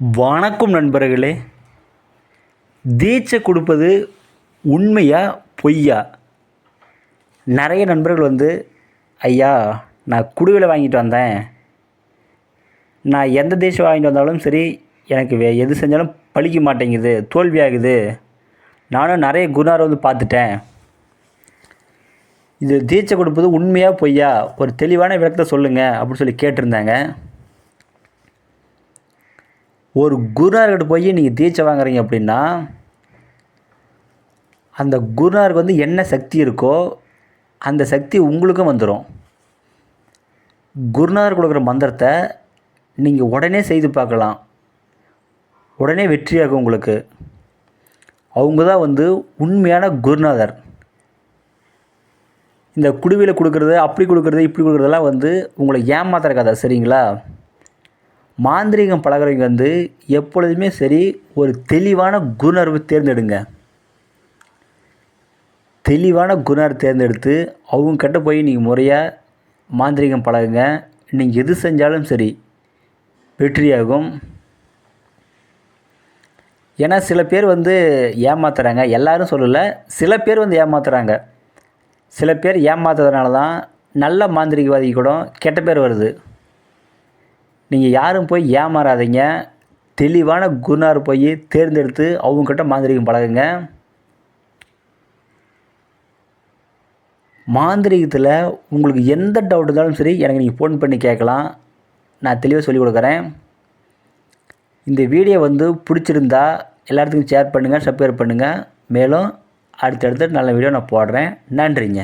வணக்கம் நண்பர்களே. தீட்சை கொடுப்பது உண்மையா பொய்யா? நிறைய நண்பர்கள் வந்து ஐயா நான் குடுவில் வாங்கிட்டு வந்தேன். நான் எந்த தேசம் வாங்கிட்டு வந்தாலும் சரி எனக்கு வே எது செஞ்சாலும் பழிக்க மாட்டேங்குது தோல்வியாகுது. நானும் நிறைய குருநாரை வந்து பார்த்துட்டேன். இது தீட்சை கொடுப்பது உண்மையாக பொய்யா? ஒரு தெளிவான விளக்கத்தை சொல்லுங்கள் அப்படின்னு சொல்லி கேட்டிருந்தாங்க. ஒரு குருநார்கிட்ட போய் நீங்கள் தீட்சை வாங்குறீங்க அப்படின்னா அந்த குருநாருக்கு வந்து என்ன சக்தி இருக்கோ அந்த சக்தி உங்களுக்கும் வந்துடும் குருநார் கொடுக்குற மந்திரத்தை நீங்கள் உடனே செய்து பார்க்கலாம். உடனே வெற்றியாகும் உங்களுக்கு. அவங்க தான் வந்து உண்மையான குருநாதர். இந்த குடுவையில் கொடுக்குறது அப்படி கொடுக்குறது இப்படி கொடுக்குறதெல்லாம் வந்து உங்களை ஏமாத்துற கதை சரிங்களா? மாந்திரீகம் பழகிறவங்க வந்து எப்பொழுதுமே சரி ஒரு தெளிவான குணர்வு தேர்ந்தெடுங்க. தெளிவான குணர் தேர்ந்தெடுத்து அவங்க கிட்ட போய் நீங்கள் முறையாக மாந்திரீகம் பழகுங்க. நீங்கள் எது செஞ்சாலும் சரி வெற்றியாகும். ஏன்னா சில பேர் வந்து ஏமாத்துறாங்க. எல்லாரும் சொல்லலை சில பேர் வந்து ஏமாத்துறாங்க. சில பேர் ஏமாத்துறதுனால தான் நல்ல மாந்திரிகவாதிக்கு கூட கெட்ட பேர் வருது. நீங்கள் யாரும் போய் ஏமாறாதீங்க. தெளிவான குருநார் போய் தேர்ந்தெடுத்து அவங்கக்கிட்ட மாந்திரிகம் பழகுங்க. மாந்திரிகத்தில் உங்களுக்கு எந்த டவுட் இருந்தாலும் சரி எனக்கு நீங்கள் ஃபோன் பண்ணி கேட்கலாம். நான் தெளிவாக சொல்லிக் கொடுக்குறேன். இந்த வீடியோ வந்து பிடிச்சிருந்தா எல்லாத்துக்கும் ஷேர் பண்ணுங்கள் சப்ஸ்கிரைப் பண்ணுங்கள் மேலும் அடுத்தடுத்து நல்ல வீடியோ நான் போடுறேன். நன்றிங்க.